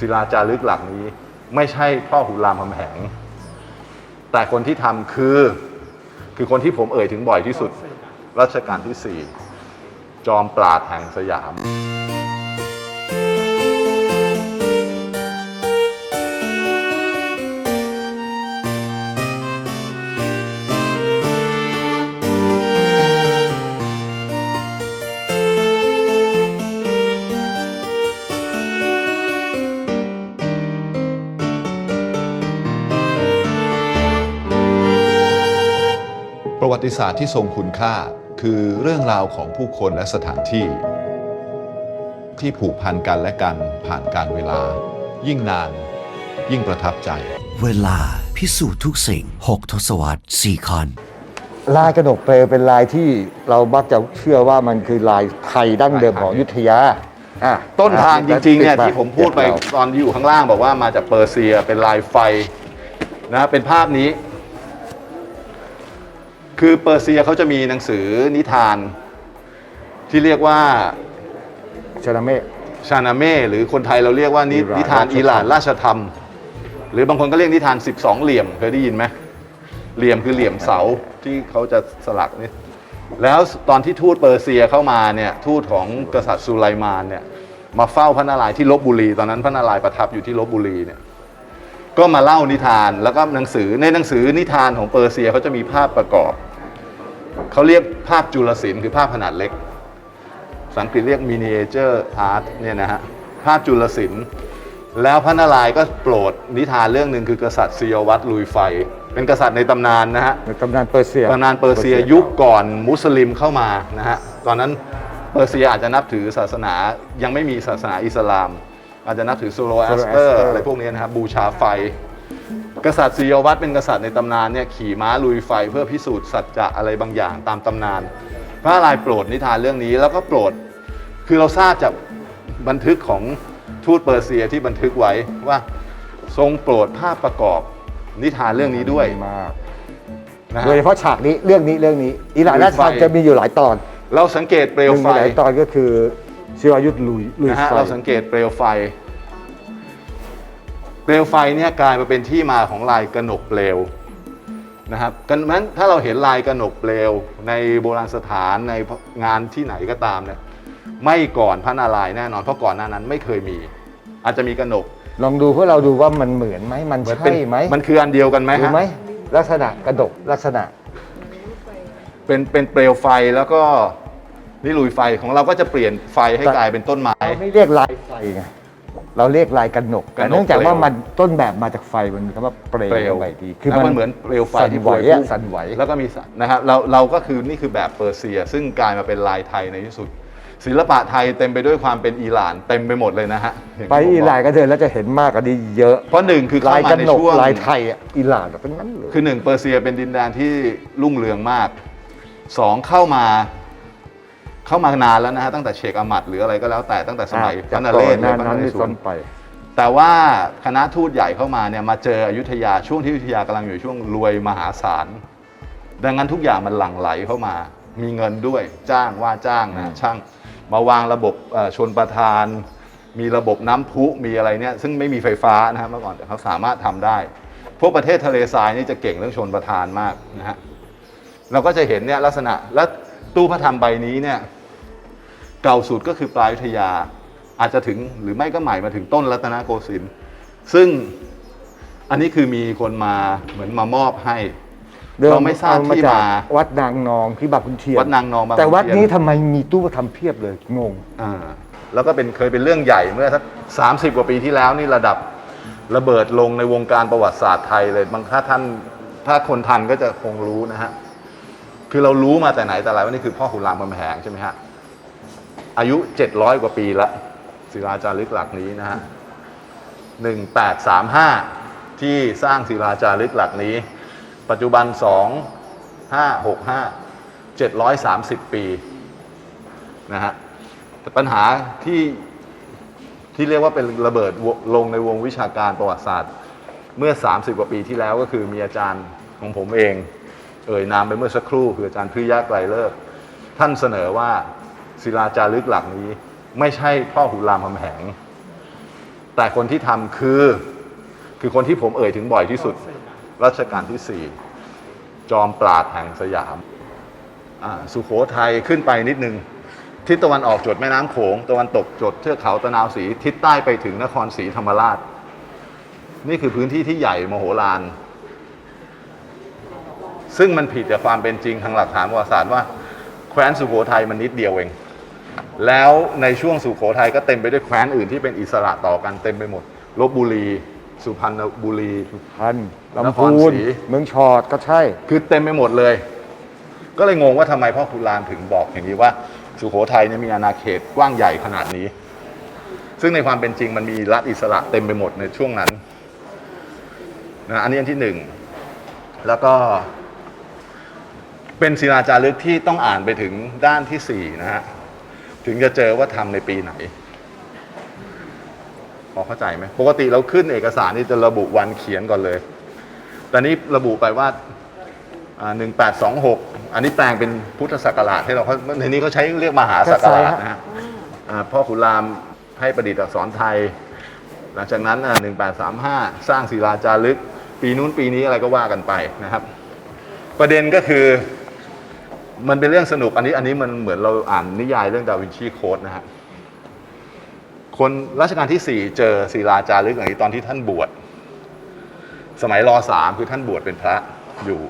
ศิลาจารึกหลักนี้ ไม่ใช่พ่อหุรามคำแหง แต่คนที่ทำคือคือคนที่ผมเอ่ยถึงบ่อยที่สุด รัชกาลที่สี่จอมปราดแห่งสยาม ติศาสตร์ที่ทรงคุณค่า คือเรื่องราวของผู้คนและสถานที่ ที่ผูกพันกันและกันผ่านการเวลา ยิ่งนาน ยิ่งประทับใจ เวลาพิสูจน์ทุกสิ่ง 6 ทศวรรษ4คอนลายกระหนกเปลวเป็นลายที่เรามักจะเชื่อว่ามันคือลายไทยดั้งเดิมของอยุธยาอะต้นทางจริงๆเนี่ยติที่ผมพูดไปเก็บเราตอนที่อยู่ข้างล่างบอกว่ามาจากเปอร์เซียเป็นลายไฟนะเป็นภาพนี้ คือเปอร์เซียเขาจะมีหนังสือนิทาน ที่เรียกว่าชนาเมฆชานาเม่หรือคนไทยเราเรียกว่านิอิหร่านนิทานราชธรรม อิหร่านราชธรรม หรือบางคนก็เรียกนิทาน 12 เหลี่ยมเคยได้ยินไหมเหลี่ยมคือเหลี่ยมเสาที่เขาจะสลักนี่แล้วตอนที่ทูตเปอร์เซียเข้ามาเนี่ยทูตของกษัตริย์สุไลมานเนี่ยมาเฝ้าพระนารายณ์ที่ลบบุรี ตอนนั้นพระนารายณ์ประทับอยู่ที่ลบบุรีเนี่ยก็มาเล่านิทานแล้วก็หนังสือในหนังสือนิทานของเปอร์เซียเขาจะมีภาพประกอบ เขาเรียกภาพจุลศิลป์คือภาพขนาดเล็กภาษาอังกฤษเรียก miniature art เนี่ยนะฮะภาพจุลศิลป์แล้วพระนารายณ์ก็โปรดนิทานเรื่องหนึ่งคือกษัตริย์ซียวัตลุยไฟ เป็นกษัตริย์ในตำนานนะฮะในตำนานเปอร์เซียตำนานเปอร์เซียยุคก่อนมุสลิมเข้ามานะฮะตอนนั้นเปอร์เซียอาจจะนับถือศาสนายังไม่มีศาสนาอิสลาม อาจจะนับถือโซโลแอสเตอร์ Zoroaster อะไรพวกนี้นะครับบูชาไฟ กษัตริย์ซียวัตเป็นกษัตริย์ในตำนานเนี่ยขี่ม้าลุยไฟเพื่อพิสูจน์สัจจะอะไรบางอย่างตามตำนาน พระนารายณ์โปรดนิทานเรื่องนี้แล้วก็โปรด คือเราทราบจากบันทึกของทูตเปอร์เซียที่บันทึกไว้ว่าทรงโปรดภาพประกอบนิทานเรื่องนี้ด้วยมากนะโดยฮะเฉพาะฉากนี้เรื่องนี้เรื่องนี้อิหร่านราชธรรมลุยไฟจะมีอยู่หลายตอนเราสังเกตเปลวไฟหนึ่งในหลายตอนก็คือชิวายุทธลุยลุยนะฮะไฟเราสังเกตเปลวไฟเป ลวไฟเนี่ยกลายมาเป็นที่มาของลายกระหนกเปลวนะครับกันนั้นถ้าเราเห็นลายกระหนกเปลวในโบราณสถานในงานที่ไหนก็ตามเนี่ยไม่ก่อนพระนารายณ์แน่นอนเพราะก่อนหน้านั้นไม่เคยมี อาจจะมีกระหนกลองดูเพื่อเราดูว่ามันเหมือนไหมมันเหมือนใช่เป็นไหมมันคืออันเดียวกันไหมดูฮะไหมลักษณะกระดกลักษณะ เป็นเป็นเปลวไฟแล้วก็นี่ลุยไฟของเราก็จะเปลี่ยนไฟให้แต่ กลายเป็นต้นไม้ เราไม่เรียกลายไฟไง เราเรียกลายกระหนกกระหนกแต่เนื่องจากว่าเปลวมันต้นแบบมาจากไฟมันมีคำว่าเปลเปลววไปดีแล้วมันเหมือนเปลวไฟสั่นที่ไหวพวยอะพุ่งสั่นไหวแล้วก็มีสัตว์นะครับเราเราก็คือนี่คือแบบเปอร์เซีย ซึ่งกลายมาเป็นลายไทยในที่สุด ศิลปะไทยเต็มไปด้วยความเป็นอิหร่านเต็มไปหมดเลยนะฮะย่างไปที่ผมอิบหร่านก็เดินแล้วจะเห็นมากกว่านี้เยอะ เพราะหนึ่งคือเข้าลายมากระในหนกช่วงลายไทยอะอิหร่านเป็นงั้นเลยคือหนึ่งเปอร์เซียเป็นดินแดนที่รุ่งเรืองมากสองเข้ามา เข้ามานานแล้วนะฮะตั้งแต่เชคอามัดหรืออะไรก็แล้วแต่ตั้งแต่สมัยพจาระกนก่เรอศนหเลยน้าพระนั้นนเรนี่ศต้นไป แต่ว่าคณะทูตใหญ่เข้ามาเนี่ยมาเจออยุธยาช่วงที่อยุธยากำลังอยู่ช่วงรวยมหาศาลดังนั้นทุกอย่างมันหลั่งไหลเข้ามา มีเงินด้วยจ้างว่าจ้างนะช่างมาวางระบบเอ่อชนประทาน มีระบบน้ำพุมีอะไรเนี่ยซึ่งไม่มีไฟฟ้านะฮะเมื่อก่อนแต่เขาสามารถทำได้ พวกประเทศทะเลทรายนี่จะเก่งเรื่องชนประทานมากนะฮะเราก็จะเห็นเนี่ยลักษณะและตู้พระธรรมใบนี้เนี่ย เก่าสุดก็คือปลายอยุธยา อาจจะถึงหรือไม่ก็ใหม่มาถึงต้นรัตนโกสินทร์ซึ่งอันนี้คือมีคนมาเหมือนมามอบให้ เราไม่ทราบเอที่จกมาวัดนางนองที่บางขุนเทียนวัดนางนองบางแต่วัดขุเทียนี้ทำไมมีตู้ทำเพียบเลยงง อ่าแล้วก็เป็นเคยเป็นเรื่องใหญ่เมื่อสักสามสิบกว่าปีที่แล้วนี่ระดับระเบิดลงในวงการประวัติศาสตร์ไทยเลยบางถ้าท่านถ้าคนทันก็จะคงรู้นะฮะ คือเรารู้มาแต่ไหนแต่ไรว่านี่คือพ่อขุนรามคำแหงใช่ไหมฮะ อายุ 700 กว่าปีละศิลาจารึกหลักนี้นะฮะ 1835 ที่สร้างศิลาจารึกหลักนี้ ปัจจุบัน 2565 730 ปีนะฮะแต่ปัญหาที่ที่เรียกว่าเป็นระเบิดลงในวงวิชาการประวัติศาสตร์ เมื่อ 30 กว่าปีที่แล้วก็คือมีอาจารย์ของผมเอง เอ่ยนามไปเมื่อสักครู่คืออาจารย์พิยะไกรเลิก ท่านเสนอว่า ศิลาจารึกหลักนี้ ไม่ใช่พ่อขุรามคำแหง แต่คนที่ทำคือคือคนที่ผมเอ่ยถึงบ่อยที่สุด รัชกาลที่สี่จอมปราดแห่งสยาม สุโขทัยขึ้นไปนิดนึง ทิศตะวันออกจดแม่น้ำโขง ตะวันตกจดเทือกเขาตะนาวศรีทิศใต้ไปถึงนครศรีธรรมราช นี่คือพื้นที่ที่ใหญ่มโหฬารซึ่งมันผิดจากความเป็นจริงทางหลักฐานประวัติศาสตร์ว่า แคว้นสุโขทัยมันนิดเดียวเอง แล้วในช่วงสุโขทัยก็เต็มไปด้วยแคว้นอื่นที่เป็นอิสระต่อกันเต็มไปหมดลบบุรี สุพรรณบุรี พันนลำครพูนศรี เมืองชอดก็ใช่ คือเต็มไปหมดเลย ก็เลยงงว่าทำไมพ่อขุนรามถึงบอกอย่างนี้ว่า สุโขทัยเนี่ยมีอาณาเขตกว้างใหญ่ขนาดนี้ ซึ่งในความเป็นจริงมันมีรัฐอิสระเต็มไปหมดในช่วงนั้นนะอันนี้อันที่หนึ่ง แล้วก็ เป็นศิลาจารึกที่ต้องอ่านไปถึงด้านที่สี่นะฮะ ถึงจะเจอว่าทำในปีไหนพอเข้าใจไหมปกติเราขึ้นเอกสารนี่จะระบุวันเขียนก่อนเลย แต่นี้ระบุไปว่าหนึ่งแปดสองหกอันนี้แปลงเป็นพุทธศักราชให้เราเขาในนี้เขาใช้เรียกมหาศักราชนะฮะอ่าพ่อขุนรามให้ประดิษฐ์อักษรไทย หลังจากนั้นหนึ่งแปดสามห้าสร้างศิลาจารึก ปีนู้นปีนี้อะไรก็ว่ากันไปนะครับ ประเด็นก็คือ มันเป็นเรื่องสนุกอันนี้อันนี้มันเหมือนเราอ่านนิยายเรื่องดาวินชีโค้ดนะฮะคนรัชกาลที่สี่เจอศิลาจารึกอย่างนี้ตอนที่ท่านบวชสมัยรอสามคือท่านบวชเป็นพระอยู่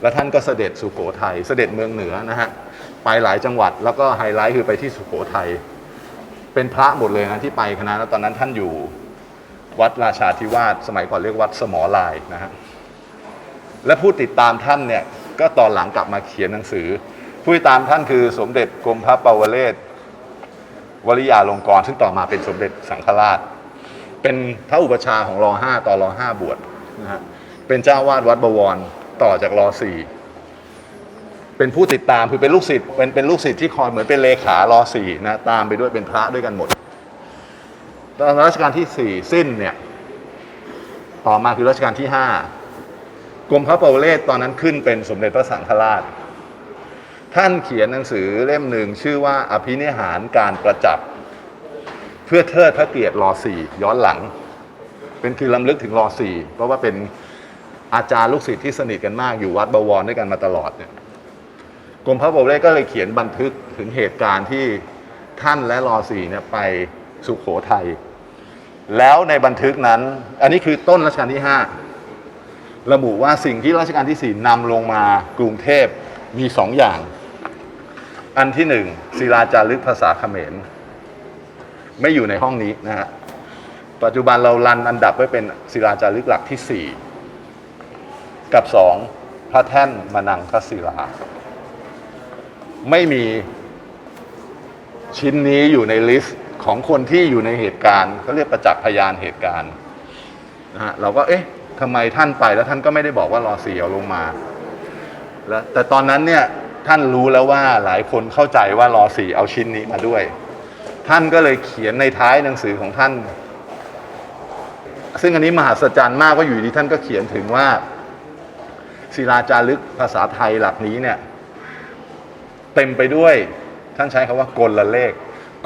แล้วท่านก็เสด็จสุโขทัยเสด็จเมืองเหนือนะฮะไปหลายจังหวัดแล้วก็ไฮไลท์คือไปที่สุโขทัยเป็นพระหมดเลยนะที่ไปคณะแล้วตอนนั้นท่านอยู่วัดราชาธิวาสสมัยก่อนเรียกวัดสมอลายนะฮะและผู้ติดตามท่านเนี่ย ก็ตอนหลังกลับมาเขียนหนังสือ ผู้ติดตามท่านคือสมเด็จกรมพระปวเรศวริยาลงกร ซึ่งต่อมาเป็นสมเด็จสังฆราช เป็นพระอุปชาของรอห้าตอนรอห้าบวชนะฮะเป็นเจ้าวาดวัดบวรต่อจากรอสี่เป็นผู้ติดตามคือเป็นลูกศิษย์เป็นเป็นลูกศิษย์ที่คอยเหมือนเป็นเลขารอสี่นะตามไปด้วยเป็นพระด้วยกันหมดตอนรัชกาลที่สี่สิ้นเนี่ยต่อมาคือรัชกาลที่ห้า กรมพระปวเรศตอนนั้นขึ้นเป็นสมเด็จพระสังฆราช ท่านเขียนหนังสือเล่มหนึ่งชื่อว่าอภินิหารการประจับ เพื่อเทิดพระเกียรติรอสี่ย้อนหลัง เป็นคือลำลึกถึงรอสี่เพราะว่าเป็นอาจารย์ลูกศิษย์ที่สนิทกันมากอยู่วัดบวรด้วยกันมาตลอดเนี่ยกรมพระบรมเลขก็เลยเขียนบันทึกถึงเหตุการณ์ที่ท่านและรอสี่เนี่ยไปสุขโขทัยแล้วในบันทึกนั้น อันนี้คือต้นรัชกาลที่ห้า ระบุว่าสิ่งที่รัชกาลที่สี่นำลงมากรุงเทพมีสองอย่าง อันที่หนึ่งศิลาจารึกภาษาเขมร ไม่อยู่ในห้องนี้นะฮะปัจจุบันเรารันอันดับไว้เป็นศิลาจารึกหลักที่ 4 กับ 2 พระแท่นมนังคศิลา ไม่มีชิ้นนี้อยู่ในลิสต์ของคนที่อยู่ในเหตุการณ์เขาเรียกประจักษ์พยานเหตุการณ์นะฮะเราก็เอ๊ะ ทำไมท่านไปแล้วท่านก็ไม่ได้บอกว่ารอสี่เอาลงมา แล้วแต่ตอนนั้นเนี่ยท่านรู้แล้วว่าหลายคนเข้าใจว่ารอสี่เอาชิ้นนี้มาด้วย ท่านก็เลยเขียนในท้ายหนังสือของท่าน ซึ่งอันนี้มหัศจรรย์มากว่าอยู่ดีท่านก็เขียนถึงว่าศิลาจารึกภาษาไทยหลักนี้เนี่ย เต็มไปด้วยท่านใช้คำว่ากลละเลข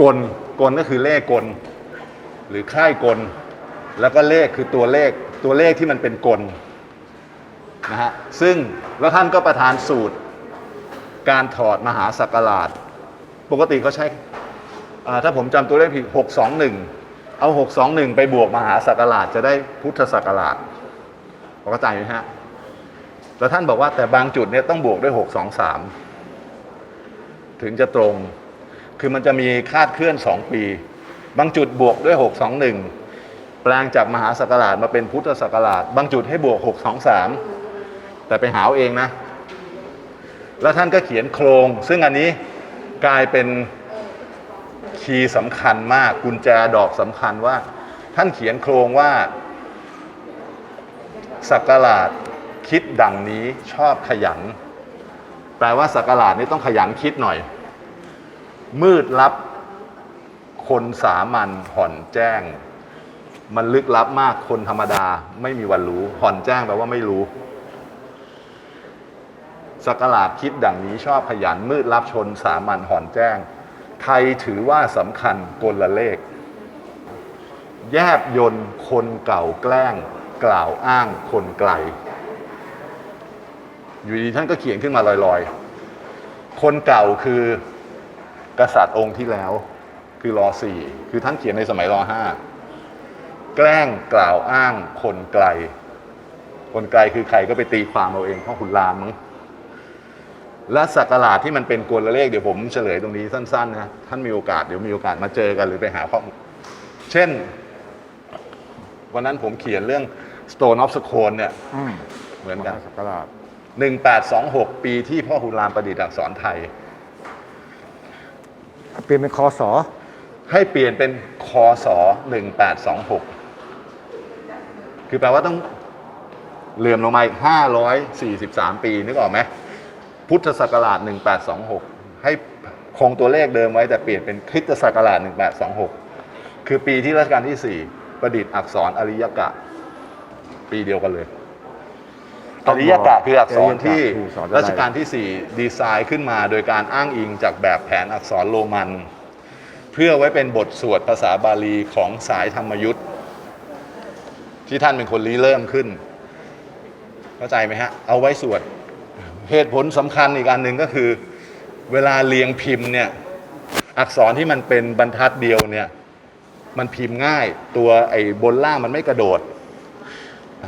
กลกลก็คือเลขกล หรือค่ายกล แล้วก็เลขคือตัวเลข ตัวเลขที่มันเป็นกลนะฮะซึ่งแล้วท่านก็ประทานสูตร การถอดมหาสักการาช ปกติเขาใช้อ่าถ้าผมจำตัวเลขผิดหกสองหนึ่งเอาหกสองหนึ่งไปบวกมหาศักราชจะได้พุทธศักราชพอเข้าใจไหมฮะแล้วท่านบอกว่าแต่บางจุดเนี่ยต้องบวกด้วยหกสองสามถึงจะตรง คือมันจะมีคาดเคลื่อนสองปี บางจุดบวกด้วยหกสองหนึ่ง แปลงจากมหาศักราชมาเป็นพุทธศักราช บางจุดให้บวกหกสองสามแต่ไปหาเอาเองนะ แล้วท่านก็เขียนโครง ซึ่งอันนี้กลายเป็นคีย์สำคัญมากกุญแจดอกสำคัญว่า ท่านเขียนโครงว่าสักการาชคิดดังนี้ชอบขยัน แปลว่าสักการาชนี่ต้องขยันคิดหน่อย มืดลับคนสามัญห่อนแจ้ง มันลึกลับมากคนธรรมดาไม่มีวันรู้ห่อนแจ้งแปลว่าไม่รู้สกการาชคิดดังนี้ชอบขยันมืดลับชนสามัญห่อนแจ้งไทยถือว่าสำคัญกลละเลข แยบยนต์คนเก่าแกล้ง กล่าวอ้างคนไกล อยู่ดีท่านก็เขียนขึ้นมาลอยๆ คนเก่าคือกษัตริย์องค์ที่แล้ว คือรอสี่คือท่านเขียนในสมัยรอห้า แกล้งกล่าวอ้างคนไกล คนไกลคือใครก็ไปตีความเอาเองพ่อขุนรามมั้งและสักการะที่มันเป็นกลเลขเดี๋ยวผมเฉลยตรงนี้สั้นๆนะท่านมีโอกาสเดี๋ยวมีโอกาสมาเจอกันหรือไปหาข้อมูลเช่น วันนั้นผมเขียนเรื่อง Stone of Scone เนี่ยอืมเหมือนกัน สักการะ1826 ปีที่พ่อคุณรามประดิษฐ์อักษรไทย เปลี่ยนเป็นคอสอให้เปลี่ยนเป็นคศ1826 คือแปลว่าต้องเหลื่อมลงมาอีก 543 ปี นึกออกไหมพุทธศักราช 1826 ให้คงตัวเลขเดิมไว้แต่เปลี่ยนเป็นคริสตศักราช 1826 คือปีที่รัชกาลที่ 4 ประดิษฐ์อักษรอริยกะ ปีเดียวกันเลยอริยกะคืออักษรที่รัชกาลที่ 4 ดีไซน์ขึ้นมาโดยการอ้างอิงจากแบบแผนอักษรโรมัน เพื่อไว้เป็นบทสวดภาษาบาลีของสายธรรมยุทธ์ ที่ท่านเป็นคนริเริ่มขึ้น เข้าใจไหมฮะ เอาไว้สวด เหตุผลสำคัญอีกอันหนึ่งก็คือ เวลาเรียงพิมพ์เนี่ย อักษรที่มันเป็นบรรทัดเดียวเนี่ย มันพิมพ์ง่าย ตัวไอ้บนล่างมันไม่กระโดด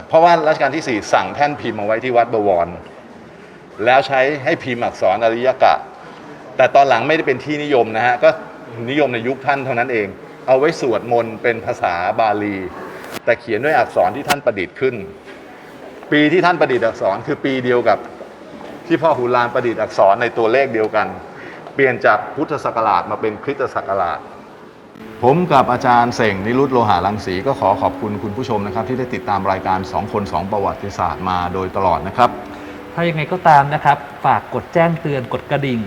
เพราะว่ารัชกาลที่ 4 สั่งแท่นพิมพ์เอาไว้ที่วัดบวร แล้วใช้ให้พิมพ์อักษรอริยกะ แต่ตอนหลังไม่ได้เป็นที่นิยมนะฮะ ก็นิยมในยุคท่านเท่านั้นเอง เอาไว้สวดมนต์เป็นภาษาบาลี แต่เขียนด้วยอักษรที่ท่านประดิษฐ์ขึ้น ปีที่ท่านประดิษฐ์อักษรคือปีเดียวกับที่พ่อหูลานประดิษฐ์อักษรในตัวเลขเดียวกัน เปลี่ยนจากพุทธศักราชมาเป็นคริสตศักราช ผมกับอาจารย์เส่งนิรุตโลหะรังสีก็ขอขอบคุณคุณผู้ชมนะครับ ที่ได้ติดตามรายการ 2 คน 2 ประวัติศาสตร์มาโดยตลอดนะครับ ถ้ายังไงก็ตามนะครับ ฝากกดแจ้งเตือนกดกระดิ่ง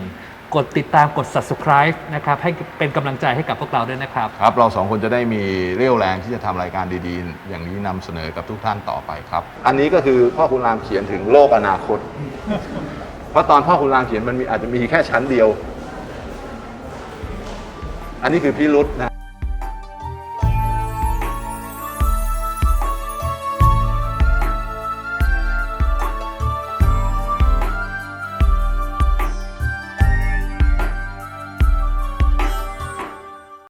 กดติดตามกด subscribe นะครับให้เป็นกำลังใจให้กับพวกเราด้วยนะครับ ครับ เราสองคนจะได้มีเรี่ยวแรงที่จะทำรายการดีๆ อย่างนี้นำเสนอกับทุกท่านต่อไปครับ อันนี้ก็คือพ่อคุณรามเขียนถึงโลกอนาคต เพราะตอนพ่อคุณรามเขียนมันมีอาจจะมีแค่ชั้นเดียว อันนี้คือพิรุษนะ